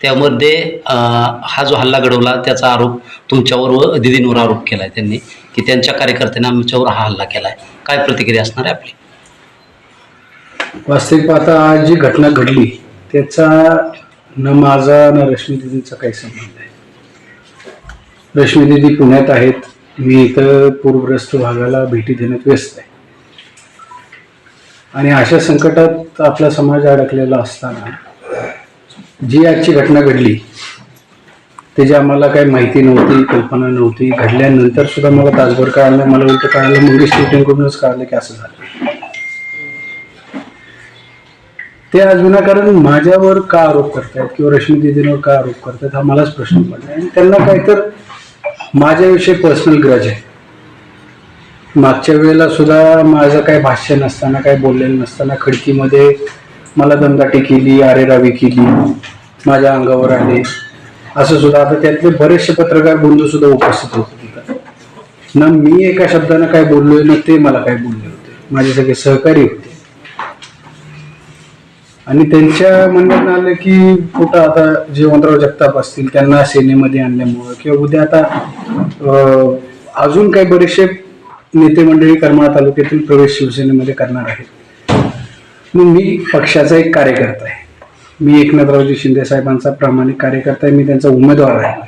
त्यामध्ये हा जो हल्ला घडवला त्याचा आरोप तुमच्यावर व दिदींवर आरोप केला आहे त्यांनी की त्यांच्या कार्यकर्त्यांनी आमच्यावर हा हल्ला केला आहे काय प्रतिक्रिया असणार आहे आपली? वास्तविक आता जी घटना घडली त्याचा न माझा न रश्मी दिदींचा काही संबंध आहे. रश्मी दिदी पुण्यात आहेत मी इथं पूरग्रस्त भागाला भेटी देण्यात व्यस्त आहे. आणि अशा संकटात आपला समाज अडकलेला असताना जी आजची घटना घडली त्याची आम्हाला काही माहिती नव्हती कल्पना नव्हती घडल्यानंतर सुद्धा मला तासभर कळालं मला उलट कळालं मंगेश शूटिंगकडूनच कळालं की असं झालं. ते आज विनाकारण माझ्यावर का आरोप करतायत किंवा रश्मी दिदींवर का आरोप करतायत हा मलाच प्रश्न पडला. आणि त्यांना काय तर माझ्याविषयी पर्सनल ग्रज आहे. मागच्या वेळेला सुद्धा माझं काही भाष्य नसताना काही बोललेलं नसताना खडकीमध्ये मला दमदाटी केली आरेरावी केली माझ्या अंगावर आले. असं सुद्धा आता त्यातले बरेचसे पत्रकार बंधू सुद्धा उपस्थित होते तिथं. ना मी एका शब्दानं काय बोललोय ना ते मला काय बोलले होते. माझे सगळे सहकारी होते. आणि त्यांच्या म्हणण्यात आलं की कुठं आता जयवंतराव जगताप असतील त्यांना सेनेमध्ये आणल्यामुळं किंवा उद्या आता अं, अजून काही बरेचसे नेते मंडळी करमाळा तालुक्यातील प्रवेश शिवसेनेमध्ये करणार आहेत. मी पक्षाचा एक कार्यकर्ता आहे. मी एकनाथरावजी शिंदे साहेबांचा प्रामाणिक कार्यकर्ता आहे मी त्यांचा उमेदवार आहे.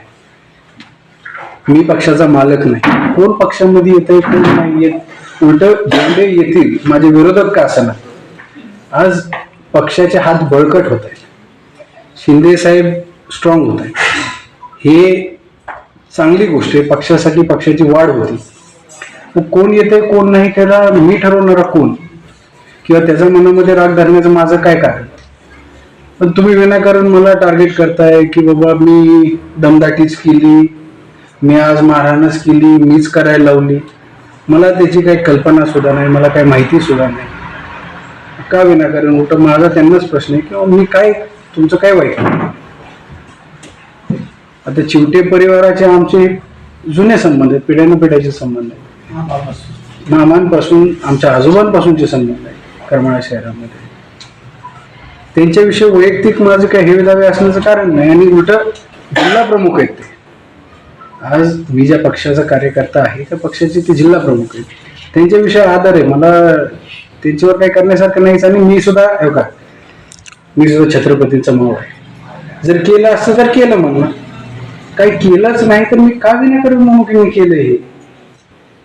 मी पक्षाचा मालक नाही. कोण पक्षामध्ये येत आहे कोण नाही येत उलट जेवढे येतील माझे विरोधक का असणार? आज पक्षाचे हात बळकट होत आहेत. शिंदे साहेब स्ट्रॉंग होत आहेत. हे चांगली गोष्ट आहे पक्षासाठी पक्षाची वाढ होती. कोण येते कोण नाही त्याला मी ठरवणारा कोण? किंवा त्याच्या मनामध्ये राग धरण्याचं माझं काय कारण? पण तुम्ही विनाकारण मला टार्गेट करताय की बाबा मी दमदाटीच केली मी आज मारहाणच केली मीच करायला लावली. मला त्याची काही कल्पना सुद्धा नाही मला काही माहिती सुद्धा नाही. का विनाकारण? उलट माझा त्यांनाच प्रश्न आहे किंवा मी काय तुमचं काय वाईट आता चिवटे परिवाराचे आमचे जुने संबंध आहेत पिढ्यानं पिढ्याचे संबंध आहेत. मामांपासून. आमच्या आजोबांपासूनचे संबंध आहे करमाळा शहरामध्ये. त्यांच्याविषयी वैयक्तिक माझं काही हे दावे असण्याचं कारण नाही. आणि उलट जिल्हा प्रमुख आहेत ते. आज मी ज्या पक्षाचा कार्यकर्ता आहे त्या पक्षाचे ते जिल्हा प्रमुख आहेत. त्यांच्याविषयी आदर आहे. मला त्यांच्यावर काही करण्यासारखं नाहीच. आणि मी सुद्धा हे का मी सुद्धा छत्रपतींचा माव आहे. जर केलं असतं तर केलं मग ना काही केलंच नाही तर मी का विना म्हणून मी केलं हे?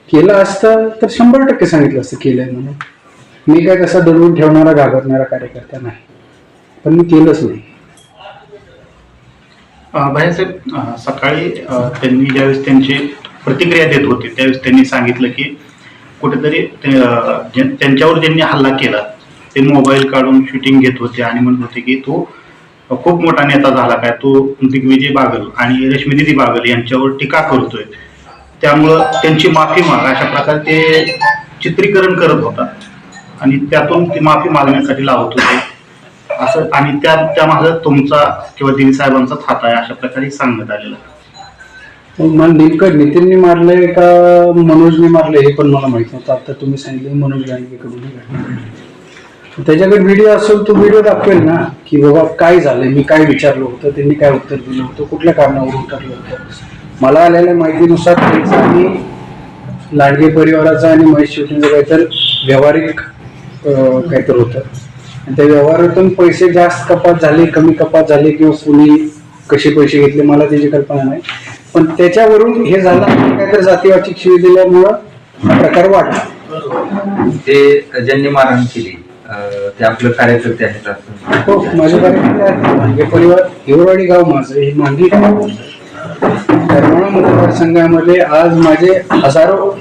केलं असतं तर शंभर टक्के सांगितलं असतं केलंय म्हणून. मी काय तसा दडवून ठेवणारा घाबरणारा कार्यकर्ता नाही. पण मी केलंच नाही. भाईसाहेब सकाळी त्यांनी ज्यावेळेस त्यांची प्रतिक्रिया देत होते त्यावेळेस त्यांनी सांगितलं की कुठेतरी त्यांच्यावर ज्यांनी हल्ला केला ते मोबाईल काढून शूटिंग घेत होते आणि म्हणत होते की तो खूप मोठा नेता झाला काय तो दिग्विजय बागल आणि रश्मीदिदी बागल यांच्यावर टीका करतोय. त्यामुळं त्यांची माफी माग अशा प्रकारे ते चित्रीकरण करत होता. आणि त्यातून ती माफी मागण्यासाठी लावत होते. असं आणि त्या त्या माझं तुमचा किंवा दिली साहेबांचा हात आहे अशा प्रकारे सांगण्यात आलेलं मग नेमकं नितीनने मारलंय का मनोजने मारलंय हे पण मला माहीत नव्हतं. आता तुम्ही सांगितलं मनोज गांधीकडून त्याच्याकडे व्हिडिओ असेल तो व्हिडिओ दाखवेल ना की बाबा काय झालंय मी काय विचारलं होतं त्यांनी काय उत्तर दिलं होतं कुठल्या कारणावर उतरलं होतं. मला आलेल्या माहितीनुसार त्यांचा आणि लांडगे परिवाराचा आणि महेश शेट्टींचं काहीतरी व्यावहारिक काहीतरी होतं. आणि त्या व्यवहारातून पैसे जास्त कपात झाले कमी कपात झाले किंवा कुणी कसे पैसे घेतले मला त्याची कल्पना नाही. पण त्याच्यावरून हे झालं काहीतरी जातीवाचिक शिवी दिल्यामुळं हा प्रकार वाढला. ते ज्यांनी मारहाण केली ते आपलं कार्यकर्ते आहेत हो माझे कार्यकर्ते आहेत. मांगे परिवार हिवरवाडी गाव माझं हे मांगी करमाळा मतदारसंघामध्ये आज माझे हजारो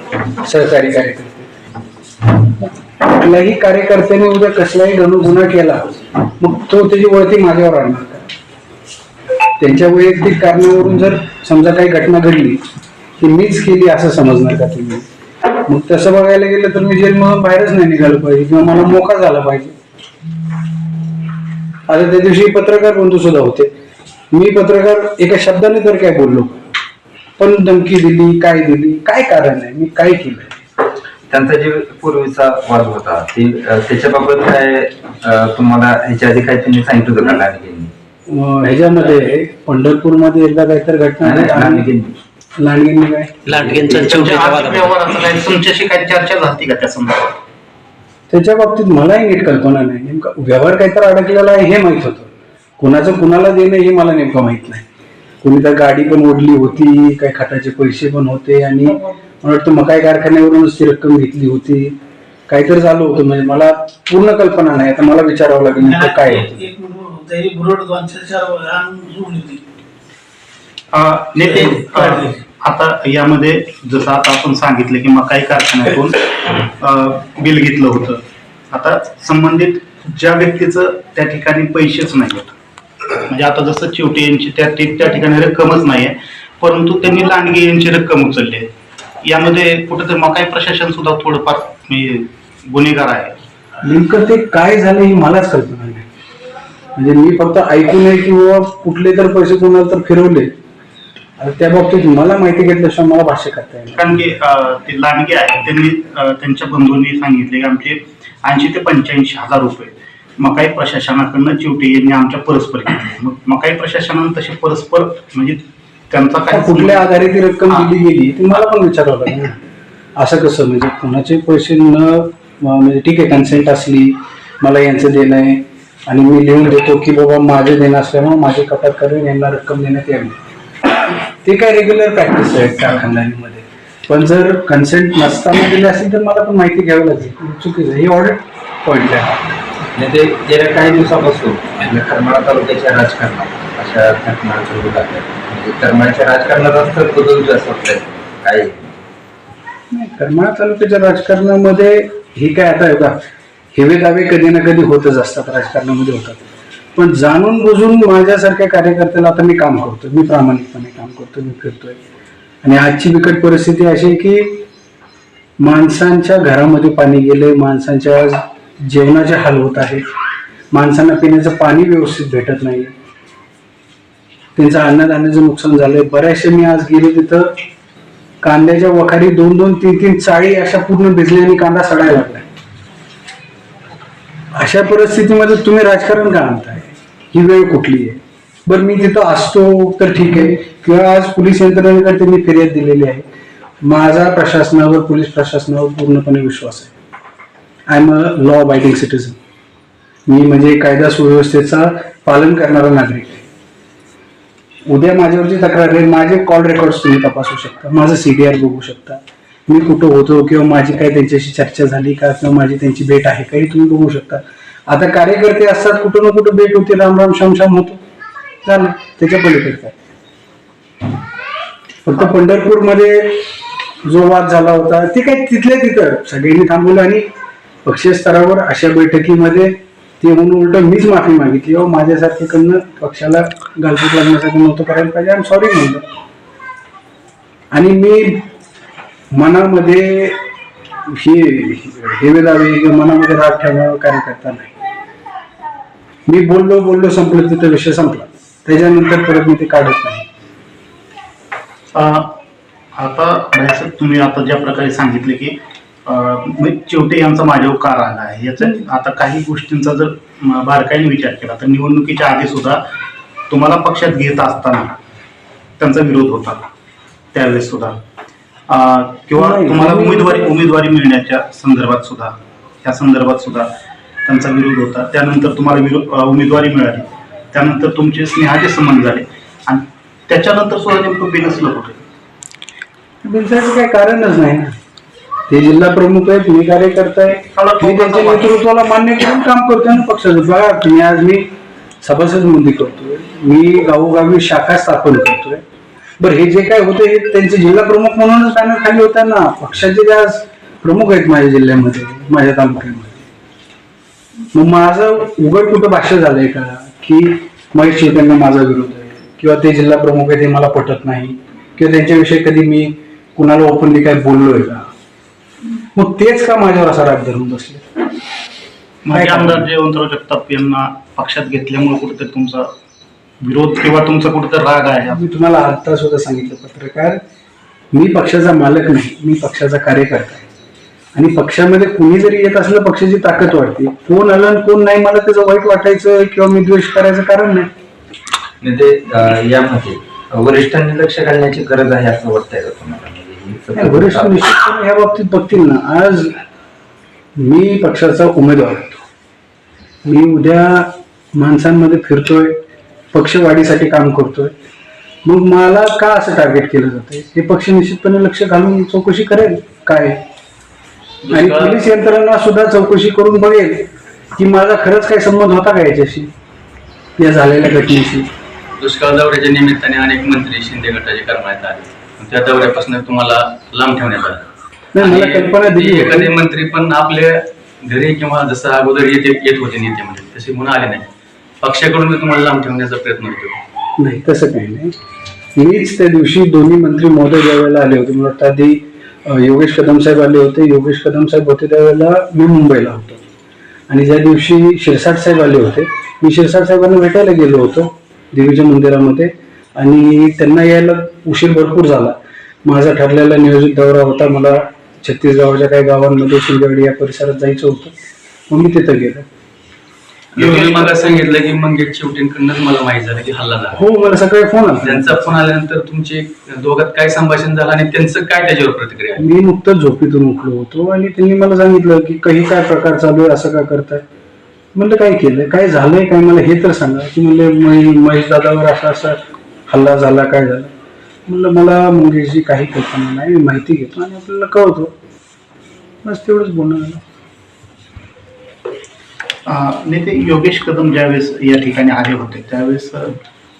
सहकारी कार्यकर्ते कुठल्याही कार्यकर्त्याने उद्या कसलाही गणुगुन्हा केला मग तो त्याची वळती माझ्यावर आणणार त्यांच्या वैयक्तिक कारणावरून जर समजा काही घटना घडली की मीच केली असं समजणार का तुम्ही? मग तसं बघायला गेलं तर मी जेलमधून बाहेरच नाही निघालं पाहिजे किंवा मला मोका झाला पाहिजे. आता त्या दिवशी पत्रकार बंधू सुद्धा होते. मी पत्रकार एका शब्दाने तर काय बोललो? पण धमकी दिली काय दिली काय कारण आहे? मी काय केलं? त्यांचा जे पूर्वीचा वाद होता ते त्याच्याबाबत काय तुम्हाला ह्याच्या आधी काय त्यांनी सांगितलं होतं का लांडगेंनी ह्याच्यामध्ये पंढरपूरमध्ये एकदा काहीतरी घटना झाली लांडगेंनी काय? लांडगेंचा तुमच्याशी काही चर्चा झाली का त्या संदर्भात त्याच्या बाबतीत मलाही नीट कल्पना नाही. नेमका व्यवहार काहीतरी अडकलेला आहे हे माहीत होतं. कुणाचं कुणाला देणं हे मला नेमकं माहीत नाही. कुणी तर गाडी पण ओढली होती काही खताचे पैसे पण होते आणि मला वाटतं मकाई कारखान्यावरूनच ती रक्कम घेतली होती. काहीतरी झालं होतं म्हणजे मला पूर्ण कल्पना नाही. आता मला विचारावं लागेल नेमकं काय होतं. एक मिनिट त्याही बुरड दोनशे चार रान जोडली होती. अं, नेते अं, आता यामध्ये जसं आता आपण सांगितलं की मकाई कारखान्यातून अं, बिल घेतलं होतं. आता संबंधित ज्या व्यक्तीचं त्या ठिकाणी पैसेच नाही म्हणजे आता जसं चिवटे यांची त्या त्या ठिकाणी रक्कमच नाही आहे परंतु त्यांनी लांडगे यांची रक्कम उचलली आहे. यामध्ये कुठेतरी मकाई प्रशासन सुद्धा थोडंफार म्हणजे गुन्हेगार आहे. नेमकं ते काय झालं ही मलाच कल्पना नाही. म्हणजे मी फक्त ऐकून आहे की बाबा कुठले तर पैसे कोणाला तर फिरवले. त्या बाबतीत मला माहिती घेतल्याशिवाय मला भाष्य करता येईल कारण की अं, ते लांडगे आहेत. त्यांनी अं, त्यांच्या बंधूंनी सांगितले की आमचे ऐंशी ते पंच्याऐंशी हजार रुपये मकाई प्रशासनाकडनं चिवटे यांनी आमच्या परस्पर घेतले मग मकाई प्रशासनानं तसे परस्पर म्हणजे त्यांचा काय कुठल्या आधारे ती रक्कम दिली गेली ते मला पण विचारावं लागेल. असं कसं? म्हणजे कोणाचे पैसे न म्हणजे ठीक आहे कन्सेंट असली मला यांचं देणं आहे आणि मी लिहून देतो की बाबा माझे देणं असल्यामुळे माझे कपात करून यांना रक्कम देण्यात यावी. ते काय रेग्युलर प्रॅक्टिस आहे कारखानदारीमध्ये. पण जर कन्सेंट नसताना दिले असेल तर मला पण माहिती घ्यावी लागेल. चुकीचं. आहे. ही ऑडिट पॉईंट आहे. ते गेल्या काही दिवसापासून आपल्या करमाळा तालुक्याच्या राजकारणात अशा घटना घडू लागल्या. म्हणजे राजकारणात तर बदल जास्त होत नाही, करमाळा तालुक्याच्या राजकारणामध्ये ही काय आता बघा हेवे दावे कधी ना कधी होतच असतात राजकारणामध्ये होतात. पण जाणून बुजून माझ्यासारख्या कार्यकर्त्याला आता मी काम करतो मी प्रामाणिकपणे काम करतो मी फिरतोय. आणि आजची बिकट परिस्थिती अशी आहे की माणसांच्या घरामध्ये पाणी गेले माणसांच्या जेवणाचे हाल होत आहेत. माणसांना पिण्याचं पाणी व्यवस्थित भेटत नाही. त्यांचं अन्नधान्याचं नुकसान झालंय. बऱ्याचशे मी आज गेले तिथं. कांद्याच्या वखारी दोन दोन तीन तीन चाळी अशा पूर्ण भिजल्याने कांदा सडायला लागलाय. अशा परिस्थितीमध्ये तुम्ही राजकारण का आणताय? ही वेळ कुठली आहे? बरं मी तिथं असतो तर ठीक आहे. किंवा आज पोलीस यंत्रणेकडे त्यांनी फिर्याद दिलेली आहे. माझा प्रशासनावर पोलीस प्रशासनावर पूर्णपणे विश्वास आहे. I am a law abiding citizen मी म्हणजे कायदा सुव्यवस्थेचा पालन करणारा नागरिक आहे. उद्या माझ्यावरची तक्रार आहे. माझे कॉल रेकॉर्ड्स तुम्ही तपासू शकता. माझं सी बी आर बघू शकता. मी कुठं होतो किंवा माझी काय त्यांच्याशी चर्चा झाली का किंवा माझी त्यांची भेट आहे काही तुम्ही बघू शकता. आता कार्यकर्ते असतात कुठं ना कुठं भेट होते. राम राम श्याम श्याम होतो. झालं. त्याच्या पलीकडे काय? फक्त पंढरपूरमध्ये जो वाद झाला होता ते काय तिथल्या तिथं. सगळ्यांनी थांबवलं आणि पक्षीय स्तरावर अशा बैठकीमध्ये ते म्हणून उलट मीच माफी मागितली. हो माझ्यासारखेकडनं पक्षाला गालबोट लागण्यासाठी नव्हतं करायला पाहिजे. आय एम सॉरी म्हणलं. आणि मी मनामध्ये हे हेवे दावे किंवा मनामध्ये राग ठेवणारा कार्यकर्ता नाही. मी बोललो बोललो संपलं तिथं विषय संपला. त्याच्यानंतर परत मी ते काढत नाही. आता तुम्ही आता ज्या प्रकारे सांगितले की अं, म्हणजे चिवटे यांचा माझ्यावर कार आला आहे. याचा आता काही गोष्टींचा जर बारकाईने विचार केला तर निवडणुकीच्या आधी सुद्धा तुम्हाला पक्षात घेत असताना त्यांचा विरोध होता त्यावेळेस सुद्धा. किंवा तुम्हाला उमेदवारी उमेदवारी मिळण्याच्या संदर्भात सुद्धा त्या संदर्भात सुद्धा त्यांचा विरोध होता. त्यानंतर तुम्हाला विरो- अं, उमेदवारी मिळाली. त्यानंतर तुमचे स्नेहाचे संबंध झाले. आणि त्याच्यानंतर सुद्धा नेमकं बिनसलं कुठे? बिलसाचं काही कारणच नाही ना. ते जिल्हा प्रमुख आहेत मी कार्यकर्ता आहे. मी त्यांच्या नेतृत्वाला मान्य करून काम करतोय ना पक्षाचं बघा तुम्ही आज मी सभासद नोंदी करतोय. मी गावोगावी शाखा स्थापन करतोय. बरं हे जे काय होतं हे त्यांचे जिल्हा प्रमुख म्हणूनच पॅनल खाली होता ना पक्षाचे जे आज प्रमुख आहेत माझ्या जिल्ह्यामध्ये माझ्या तालुक्यामध्ये. मग माझं उघड कुठं भाष्य झालंय का? की महेश चैतन्य माझा विरोध आहे. किंवा ते जिल्हा प्रमुख आहे ते मला पटत नाही. किंवा त्यांच्याविषयी कधी मी कुणाला ओपनली काय बोललोय का? मग तेच का माझ्यावर असा राग धरून बसले? म्हणजे काय आमदार जयवंतराव जगताप यांना पक्षात घेतल्यामुळे कुठेतरी तुमचा विरोध किंवा तुमचा कुठेतरी राग आहे? मी तुम्हाला आता सुद्धा सांगितलं पत्रकार मी पक्षाचा मालक नाही मी पक्षाचा कार्यकर्ता आहे. आणि पक्षामध्ये कुणी जरी येत असलं पक्षाची ताकद वाढते. कोण आलं आणि कोण नाही मला त्याचं वाईट वाटायचं किंवा मी द्वेष करायचं कारण नाही. ते यामध्ये वरिष्ठांनी लक्ष घालण्याची गरज आहे असं वाटतंय का तुम्हाला? म्हणजे नाही, वरिष्ठ निश्चितपणे ह्या बाबतीत बघतील ना. आज मी पक्षाचा उमेदवार होतो. मी उद्या माणसांमध्ये फिरतोय पक्षवाढीसाठी काम करतोय. मग मला का असं टार्गेट केलं जातंय? हे पक्ष निश्चितपणे लक्ष घालून चौकशी करेल काय? आणि पोलीस यंत्रणा सुद्धा चौकशी करून बघेल की माझा खरंच काही संबंध होता का याच्याशी या झालेल्या घटनेशी. दुष्काळ दौऱ्याच्या निमित्ताने अनेक मंत्री शिंदे गटाचे करण्यात आले. त्या दौऱ्यापासून तुम्हाला लांब ठेवण्यात आलं. नाही मला कल्पना ते दिली एखादे होती. मंत्री पण आपल्या घरी किंवा जसं अगोदर येते येत होते नेतेमध्ये तसे म्हणून आले नाही. पक्षाकडून मी तुम्हाला लांब ठेवण्याचा प्रयत्न होतो नाही तसं काही नाही. मीच त्या दिवशी दोन्ही मंत्री महोदय ज्यावेळेला आले होते मला वाटतं आधी अं, योगेश कदम साहेब आले होते. योगेश कदम साहेब होते त्यावेळेला मी मुंबईला होतो. आणि ज्या दिवशी शिरसाट साहेब आले होते मी शिरसाट साहेबांना भेटायला गेलो होतो देवीच्या मंदिरामध्ये. आणि त्यांना यायला उशीर भरपूर झाला. माझा ठरलेला नियोजित दौरा होता. मला छत्तीसगडच्या काही गावांमध्ये शिंदेवाडी या परिसरात जायचं होतं. मग मी तिथं गेलो. तुम्ही मला सांगितलं की मंगेश शेवटींकडूनच मला माहीत झालं की हल्ला झाला. हो मला सकाळी फोन आला. त्यांचा फोन आल्यानंतर तुमचे दोघात काय संभाषण झालं आणि त्यांचं काय त्याच्यावर प्रतिक्रिया? मी नुकतंच झोपेतून उठलो होतो आणि त्यांनी मला सांगितलं की काही काय प्रकार चालू आहे असं का करताय? म्हणलं काय केलंय? काय झालंय? काय? मला हे तर सांगा. की म्हणले महे- महेश दादावर असा असा हल्ला झाला काय झाला? म्हणलं मला मंगेशजी काही कल्पना नाही मी माहिती घेतो आणि आपल्याला कळवतो. बस तेवढंच बोलणं झालं. अं, नेते योगेश कदम ज्यावेळेस या ठिकाणी आले होते त्यावेळेस अं,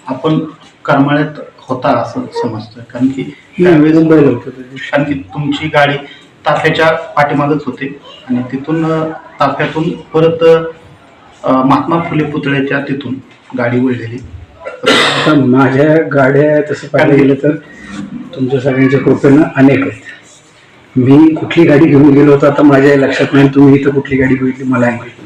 आपण करमाळ्यात होता असं समजतं. कारण की त्यावेळेस मुंबईला होतो त्या दिवशी. कारण की तुमची गाडी ताफ्याच्या पाठीमागच होते आणि तिथून अं, ताफ्यातून परत अं, महात्मा फुले पुतळ्याच्या तिथून गाडी वळलेली. आता माझ्या गाड्या तसं पाहायला गेलं तर तुमच्या सगळ्यांच्या कृपेनं अनेक आहेत. मी कुठली गाडी घेऊन गेलो होतो आता माझ्या लक्षात नाही तुम्ही इथं कुठली गाडी बघितली मला माहिती